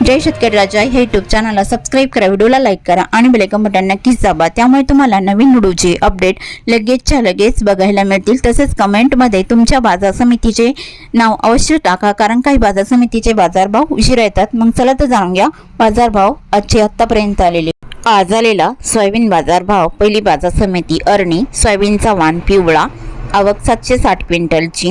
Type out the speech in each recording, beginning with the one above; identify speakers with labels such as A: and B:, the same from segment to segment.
A: जय शेतकरी राजा हे युट्यूब चॅनलला सबस्क्राईब करा व्हिडिओला लाईक करा आणि बेलेकन बटन नक्कीच दाबा. त्यामुळे तुम्हाला नवीन व्हिडिओचे अपडेट लगेचच्या लगेच बघायला मिळतील. तसेच कमेंटमध्ये तुमच्या बाजार समितीचे नाव अवश्य टाका कारण काही बाजार समितीचे बाजारभाव उशिरा येतात. मग चला तर जाणून घ्या बाजारभाव आजचे आत्तापर्यंत आलेले. आज आलेला सोयाबीन बाजारभाव. पहिली बाजार समिती अरणी सोयाबीनचा वाण पिवळा आवक सातशे साठ क्विंटलची.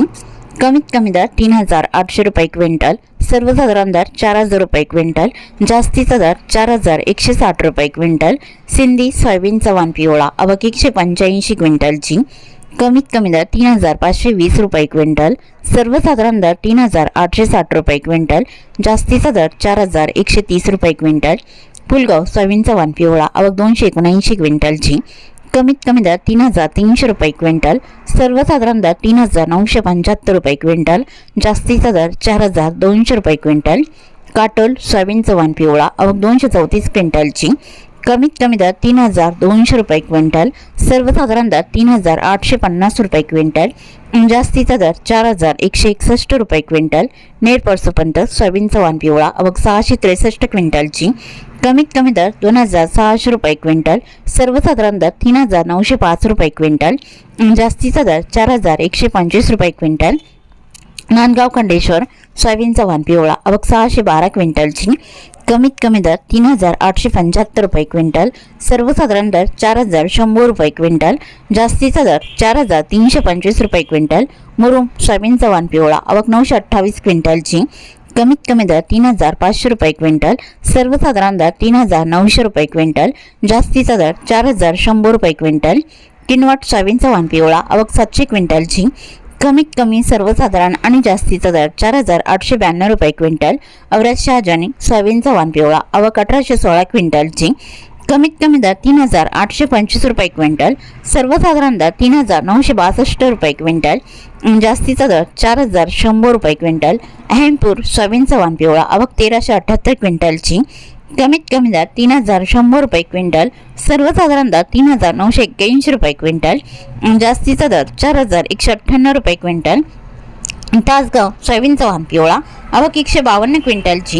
A: कमीत कमी दर तीन हजार आठशे रुपये क्विंटल. सर्वसाधारण दर चार हजार रुपये क्विंटल जास्तीचा दर चार हजार एकशे साठ रुपये क्विंटल सिंधी सोयाबीनचा वाण पिवळा आवक एकशे पंच्याऐंशी क्विंटलची कमीत कमी दर तीन हजार पाचशे वीस रुपये क्विंटल सर्वसाधारण दर तीन हजार आठशे साठ रुपये क्विंटल जास्तीचा दर चार हजार एकशे तीस रुपये क्विंटल फुलगाव सोयाबीनचा वाण पिवळा आवक दोनशे एकोणऐंशी क्विंटलची कमीत कमी दर तीन हजार तीनशे रुपये क्विंटल सर्वसाधारण दर तीन हजार नऊशे पंच्याहत्तर रुपये क्विंटल जास्तीचा दर चार हजार दोनशे रुपये क्विंटल. काटोल सोयाबीनचं वाण पिवळा आवक दोनशे चौतीस क्विंटलची. कमीत कमी दर तीन हजार दोनशे रुपये क्विंटल सर्वसाधारण दर तीन हजार आठशे पन्नास रुपये क्विंटल. जास्तीचा दर चार हजार एकशे एकसष्ट रुपये क्विंटल. नेर परसोपर्यंत सोयाबीन वाण पिवळा अवघ सहाशे त्रेसष्ट क्विंटलची. कमीत कमी दर दोन हजार सहाशे रुपये क्विंटल सर्वसाधारण दर तीन हजार नऊशे पाच रुपये क्विंटल जास्तीचा दर चार हजार एकशे पंचवीस रुपये क्विंटल. नांदगाव खंडेश्वर सोयाबीनचा वाण पिवळा अवक सहाशे बारा क्विंटलची. कमीत कमी दर तीन हजार आठशे पंच्याहत्तर रुपये क्विंटल सर्वसाधारण दर चार हजार शंभर रुपये क्विंटल जास्तीचा दर चार हजार तीनशे पंचवीस रुपये क्विंटल. मुरुम सोयाबीनचा वाण पिवळा आवक नऊशे अठ्ठावीस क्विंटलची. कमीत कमी दर तीन हजार पाचशे रुपये क्विंटल सर्वसाधारण दर तीन हजार नऊशे रुपये क्विंटल जास्तीचा दर चार हजार शंभर रुपये क्विंटल किनवट सोयाबीनचा वाण पिवळा आवक सातशे क्विंटलची कमीत कमी सर्वसाधारण आणि जास्तीचा दर चार हजार आठशे ब्याण्णव रुपये क्विंटल अवराज शहाजानी सोयाबीनचा वाण पिवळा आवक अठराशे सोळा क्विंटलची कमीत कमी दर तीन हजार आठशे पंचवीस रुपये क्विंटल सर्वसाधारण दर तीन हजार नऊशे बासष्ट रुपये क्विंटल जास्तीचा दर चार हजार शंभर रुपये क्विंटल अहमपूर सोयाबीनचा वाण पिवळा आवक तेराशे अठ्ठ्याहत्तर क्विंटलची. कमीत कमी दर तीन हजार शंभर रुपये क्विंटल सर्वसाधारण दर तीन हजार नऊशे एक्क्याऐंशी रुपये क्विंटल जास्तीचा दर चार हजार एकशे अठ्ठ्याण्णव रुपये क्विंटल तासगाव सोयाबीनचा चव्हाण पिवळा आवक एकशे बावन्न क्विंटलची.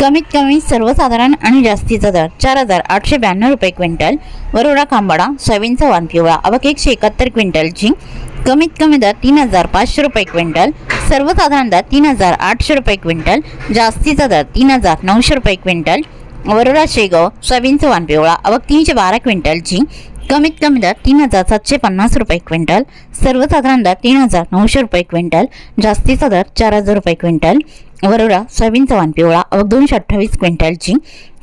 A: कमीत कमी सर्वसाधारण आणि जास्तीचा दर चार हजार आठशे ब्याण्णव रुपये क्विंटल. वरोडा खांबाडा सोयाबीनचा चव्हाण पिवळा आवक एकशे एकाहत्तर क्विंटलची. कमीत कमी दर तीन हजार पाचशे रुपये क्विंटल. सर्वसाधारण दर तीन हजार आठशे रुपये क्विंटल. जास्तीचा दर तीन हजार नऊशे रुपये क्विंटल. वरोरा शेगाव सोयाबीनचं वाण पिवळा अवघ तीनशे बारा क्विंटलची कमीत कमी दर तीन हजार सातशे पन्नास रुपये क्विंटल सर्वसाधारण दर तीन हजार नऊशे रुपये क्विंटल जास्तीचा दर चार हजार रुपये क्विंटल वरोरा सोयाबीनचा वाण पिवळा अवघ दोनशे अठ्ठावीस क्विंटलची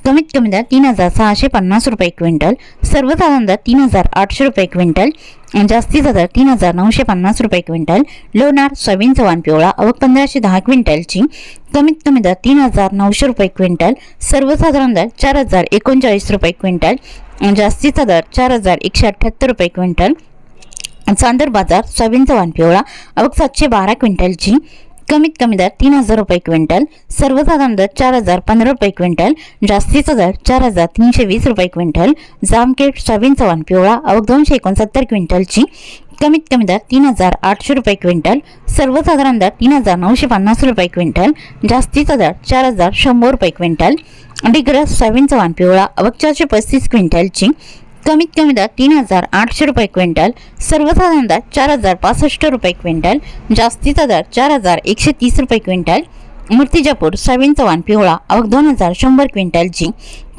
A: कमीत कमी दर तीन हजार सहाशे पन्नास रुपये क्विंटल सर्वसाधारण दर तीन हजार आठशे रुपये क्विंटल जास्तीचा दर तीन हजार नऊशे पन्नास रुपये क्विंटल लोणार सोयाबीन चव्हाण पिवळा अवघ पंधराशे दहा क्विंटलची कमीत कमी दर तीन हजार नऊशे रुपये क्विंटल सर्वसाधारण दर चार हजार एकोणचाळीस रुपये क्विंटल जास्तीचा दर चार हजार एकशे अठ्ठ्याहत्तर रुपये क्विंटल चांदर बाजार सोयाबीन चव्हाण पिवळा अवघ सातशे बारा क्विंटलची कमीत कमी दर तीन हजार रुपये क्विंटल सर्वसाधारण दर चार हजार पंधरा रुपये क्विंटल जास्तीचा दर चार हजार तीनशे वीस रुपये क्विंटल जामखेड सोयाबीनचा चव्हाण पिवळा अवघ दोनशे एकोणसत्तर क्विंटलची कमीत कमी दर तीन हजार आठशे रुपये क्विंटल सर्वसाधारण दर तीन हजार नऊशे पन्नास रुपये क्विंटल जास्तीचा दर चार हजार शंभर रुपये क्विंटल डिग्रस सोयाबीनचा चव्हाण पिवळा अवघ चारशे पस्तीस क्विंटलची कमीत कमी दर तीन हजार आठशे रुपये क्विंटल सर्वसाधारण दर चार हजार पासष्ट रुपये क्विंटल जास्तीचा दर चार हजार एकशे तीस रुपये क्विंटल मूर्तिजापूर सोयाबीनचा चव्हाण पिवळा अवघ दोन हजार शंभर क्विंटलची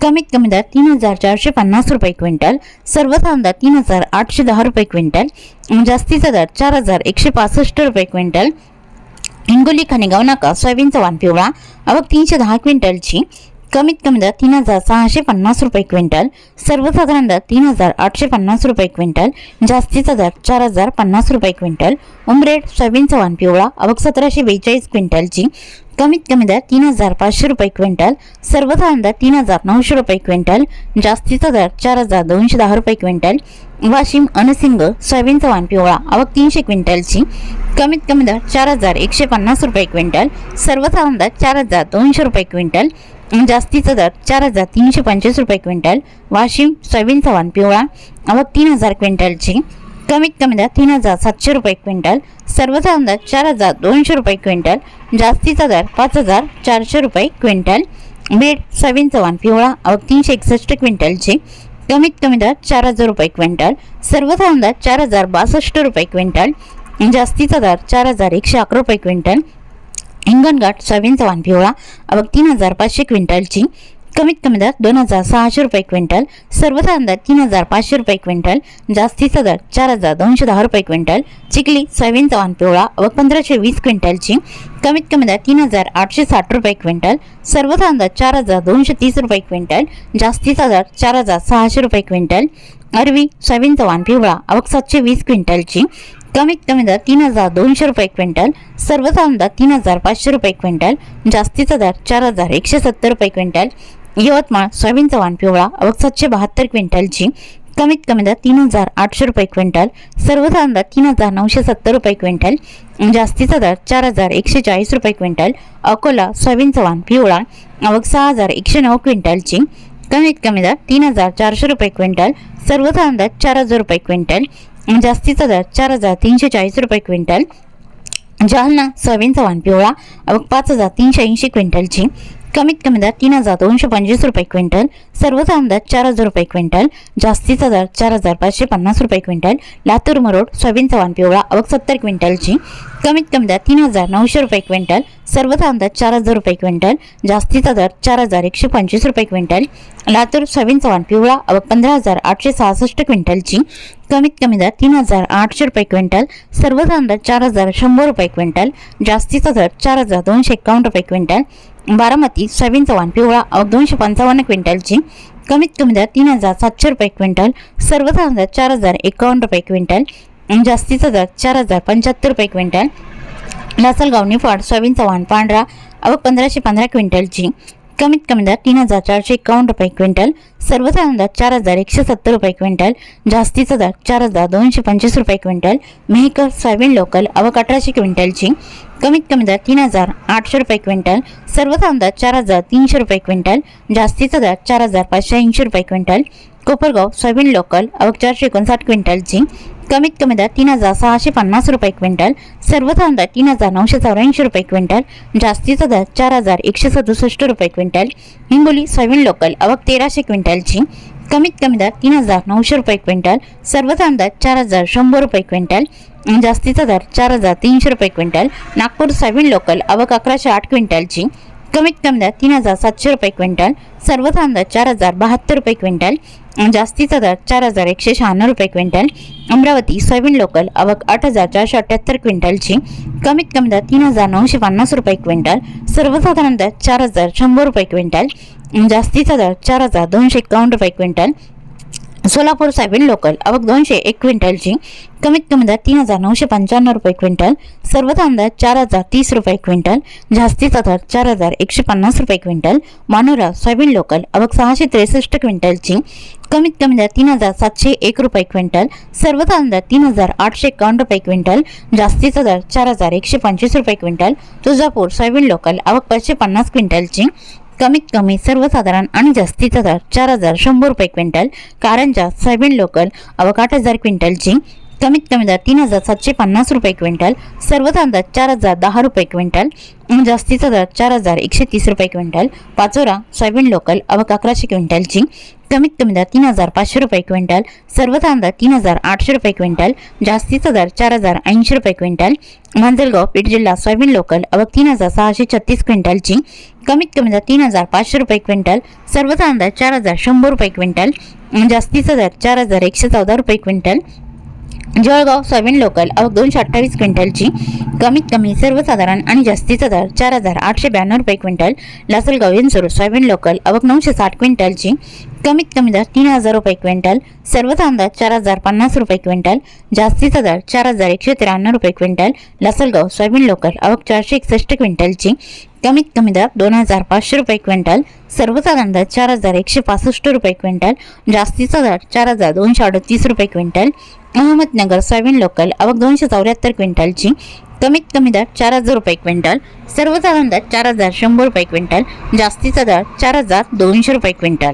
A: कमीत कमी दर तीन हजार चारशे पन्नास रुपये क्विंटल सर्वसाधारण दर तीन हजार आठशे दहा रुपये क्विंटल जास्तीचा दर चार हजार एकशे पासष्ट रुपये क्विंटल हिंगोली खनेगाव नाका सोयाबीनचा चव्हाण पिवळा अवघ तीनशे दहा क्विंटलची कमीत कमी दर तीन हजार सहाशे पन्नास रुपये क्विंटल सर्वसाधारण दर तीन हजार आठशे पन्नास रुपये क्विंटल जास्तीचा दर चार हजार पन्नास रुपये क्विंटल उमरेड सोयाबीन वाण पिवळा अवघ सतराशे बेचाळीस क्विंटलची कमीत कमी दर तीन हजार पाचशे रुपये क्विंटल सर्वसाधारण दर तीन हजार नऊशे रुपये क्विंटल जास्तीचा दर चार हजार दोनशे दहा रुपये क्विंटल वाशिम अनसिंग सोयाबीन चव्हाण पिवळा आवक तीनशे क्विंटलची कमीत कमी दर चार हजार एकशे पन्नास रुपये क्विंटल सर्वसाधारण दर चार हजार दोनशे रुपये क्विंटल जास्तीचा दर चार हजार तीनशे पंचवीस रुपये क्विंटल वाशिम सोयाबीन चव्हाण पिवळा आवक तीन हजार क्विंटलची. कमीत कमी दर तीन हजार सातशे रुपये क्विंटल सर्वसाधारण दर चार हजार दोनशे रुपये क्विंटल जास्तीचा दर पाच हजार चारशे रुपये क्विंटल. बीड सोयाबीन चव्हाण पिवळा आवक तीनशे एकसष्ट क्विंटलची. कमीत कमी दर चार हजार रुपये क्विंटल सर्वसाधारण दर चार हजार बासष्ट रुपये क्विंटल. जास्तीचा दर चार हजार एकशे अकरा रुपये क्विंटल हिंगणघाट सोयाबीन पिवळा आवक तीन हजार पाचशे क्विंटलची. कमीत कमी दर दोन हजार सहाशे रुपये क्विंटल. सर्वसाधारण दर तीन हजार पाचशे रुपये क्विंटल. जास्तीचा दर चार हजार दोनशे दहा रुपये क्विंटल. चिखली सोयाबीन चव्हाण पिवळा व पंधराशे वीस क्विंटलची. कमीत कमी दर तीन हजार आठशे साठ रुपये क्विंटल. सर्वसाधारण दर चार हजार दोनशे तीस रुपये क्विंटल. जास्तीचा दर चार हजार सहाशे रुपये क्विंटल. अरवी सोयाबीन चव्हाण पिवळा आवक सातशे वीस क्विंटलची. कमीत कमी दर तीन हजार दोनशे रुपये क्विंटल सर्वसाधारण दर तीन हजार पाचशे रुपये क्विंटल जास्तीचा दर चार हजार एकशे सत्तर रुपये क्विंटल यवतमाळ सोयाबीन चव्हाण पिवळा अवघ सातशे बहात्तर क्विंटलची कमीत कमी दर तीन हजार आठशे रुपये क्विंटल सर्वसाधारण दर तीन हजार नऊशे सत्तर रुपये क्विंटल जास्तीचा दर चार हजार एकशे चाळीस रुपये क्विंटल अकोला सोयाबीन चव्हाण पिवळा अवघ सहा हजार एकशे नऊ क्विंटलची कमीत कमी दर तीन हजार चारशे रुपये क्विंटल सर्वसाधारण दर चार हजार रुपये क्विंटल जास्तीचा दर चार हजार तीनशे चाळीस रुपये क्विंटल. जालना सोयाबीनचा वाण पिवळा पाच हजार तीनशे ऐंशी क्विंटलची. कमीत कमी दर तीन हजार दोनशे पंचवीस रुपये क्विंटल. सर्वसाधारण दर चार हजार रुपये क्विंटल. जास्तीचा दर चार हजार पाचशे पन्नास रुपये क्विंटल. लातूर मरोड सोयाबीनचा वाण पिवळा अवघ सत्तर क्विंटलची. कमीत कमी दर तीन हजार नऊशे रुपये क्विंटल सर्वसाधारण दर चार हजार रुपये क्विंटल जास्तीचा दर चार हजार एकशे पंचवीस रुपये क्विंटल लातूर सोयाबीन चव्हाण पिवळा व पंधरा हजार आठशे सहासष्ट क्विंटलची कमीत कमी दर तीन हजार आठशे रुपये क्विंटल सर्वसाधारण दर चार हजार शंभर रुपये क्विंटल जास्तीचा दर चार हजार दोनशे एक्कावन्न रुपये क्विंटल बारामती सोयाबीन चव्हाण पिवळा व दोनशे पंचावन्न क्विंटलची कमीत कमी दर तीन हजार सातशे रुपये क्विंटल सर्वसाधारण दर चार हजार एकावन्न रुपये क्विंटल जास्तीचा दर चार हजार पंच्याहत्तर रुपये क्विंटल. लासलगाव निफाड सोयाबीन चव्हाण पांढरा अवघ पंधराशे पंधरा क्विंटलची. कमीत कमी दर तीन हजार चारशे एकावन्न रुपये क्विंटल. सर्वसाधारण दर चार हजार एकशे सत्तर रुपये क्विंटल. जास्तीचा दर चार हजार दोनशे पंचवीस रुपये क्विंटल. मेहकर सोयाबीन लोकल अवक अठराशे क्विंटलची. कमीत कमी दर तीन हजार आठशे रुपये क्विंटल. सर्वसाधारण दर चार हजार तीनशे रुपये क्विंटल. जास्तीचा दर चार हजार पाचशे ऐंशी रुपये क्विंटल. कोपरगाव सोयाबीन लोकल अवक चारशे एकोणसाठ क्विंटलची. कमीत कमी दर तीन हजार सहाशे पन्नास रुपये क्विंटल सर्वसाधारण दर तीन हजार नऊशे चौऱ्याऐंशी रुपये क्विंटल जास्तीचा दर चार हजार एकशे सदुसष्ट रुपये क्विंटल हिंगोली सोयाबीन लोकल आवक तेराशे क्विंटलची कमीत कमी दर तीन हजार नऊशे रुपये क्विंटल सर्वसाधारण दर चार हजार शंभर रुपये क्विंटल जास्तीचा दर चार हजार तीनशे रुपये क्विंटल नागपूर सोयाबीन लोकल आवक अकराशे आठ क्विंटलची कमीत कमी दर तीन हजार सातशे रुपये क्विंटल सर्वसाधारण दर चार हजार बहात्तर रुपये क्विंटल जास्तीचा दर चार हजार एकशे शहाण्णव रुपये क्विंटल अमरावती सोयाबीन लोकल आवक आठ हजार चारशे अठ्ठ्याहत्तर क्विंटलची कमीत कमी दर तीन हजार नऊशे पन्नास रुपये क्विंटल सर्वसाधारण दर चार हजार शंभर रुपये क्विंटल जास्तीचा दर चार हजार दोनशे एकावन्न रुपये क्विंटल सोलापूर सायबीन लोकल. आवक दोनशे एक क्विंटलची. कमीत कमी दर तीन हजार नऊशे पंच्याण्णव रुपये क्विंटल. सर्वसाधारण दर चार हजार तीस रुपये क्विंटल. जास्तीचा दर चार हजार एकशे पन्नास रुपये क्विंटल. Manora soybean local. आवक सहाशे त्रेसष्ट क्विंटलची. कमीत कमी दर तीन हजार सातशे एक रुपये क्विंटल. सर्वसाधारण दर तीन हजार आठशे एकावन्न रुपये क्विंटल. जास्तीचा दर चार हजार एकशे पंचवीस रुपये क्विंटल. Tuljapur soybean local. आवक पाचशे पन्नास क्विंटलची. कमीत कमी सर्वसाधारण आणि जास्तीचा दर चार हजार शंभर रुपये क्विंटल कारंजा सोयाबीन लोकल आवक आठ हजार क्विंटलची कमीत कमी दर तीन हजार सातशे पन्नास रुपये क्विंटल सर्वसाधारण दर चार हजार दहा रुपये क्विंटल जास्तीचा दर चार हजार एकशे तीस रुपये क्विंटल. पाचोरा सोयाबीन लोकल अवक अकराशे क्विंटलची कमीत कमी दर तीन हजार पाचशे रुपये क्विंटल सर्वसाधारण दर तीन हजार आठशे रुपये क्विंटल जास्तीचा दर चार हजार ऐंशी रुपये क्विंटल. मांजलगाव बीड जिल्हा सोयाबीन लोकल अवक तीन हजार सहाशे छत्तीस क्विंटलची कमीत कमी दर तीन हजार पाचशे रुपये क्विंटल सर्वसाधारण दर चार हजार शंभर रुपये क्विंटल. जास्तीचा दर चार हजार एकशे चौदा रुपये क्विंटल. जळगाव सोयाबीन लोकल अवघ दोनशे अठ्ठावीस क्विंटलची कमीत कमी सर्वसाधारण आणि जास्तीचा दर चार हजार आठशे ब्याण्णव रुपये quintal Lasalgaon Yensur soybean local अवघ नऊशे साठ क्विंटलची कमीत कमी दर तीन हजार रुपये क्विंटल सर्वसाधारण चार हजार पन्नास रुपये क्विंटल जास्तीचा दर चार हजार एकशे त्र्याण्णव रुपये क्विंटल लसलगाव सोयाबीन लोकल आवक चारशे एकसष्ट क्विंटलची कमीत कमी दर दोन हजार पाचशे रुपये क्विंटल सर्वचा अंदाज चार हजार एकशे पासष्ट रुपये क्विंटल जास्तीचा दर चार हजार दोनशे अडतीस रुपये क्विंटल अहमदनगर सोयाबीन लोकल आवक दोनशे चौऱ्याहत्तर क्विंटलची कमीत कमी दर चार हजार रुपये क्विंटल सर्वसाधारण दर चार हजार शंभर रुपये क्विंटल जास्तीचा दर चार हजार दोनशे रुपये क्विंटल.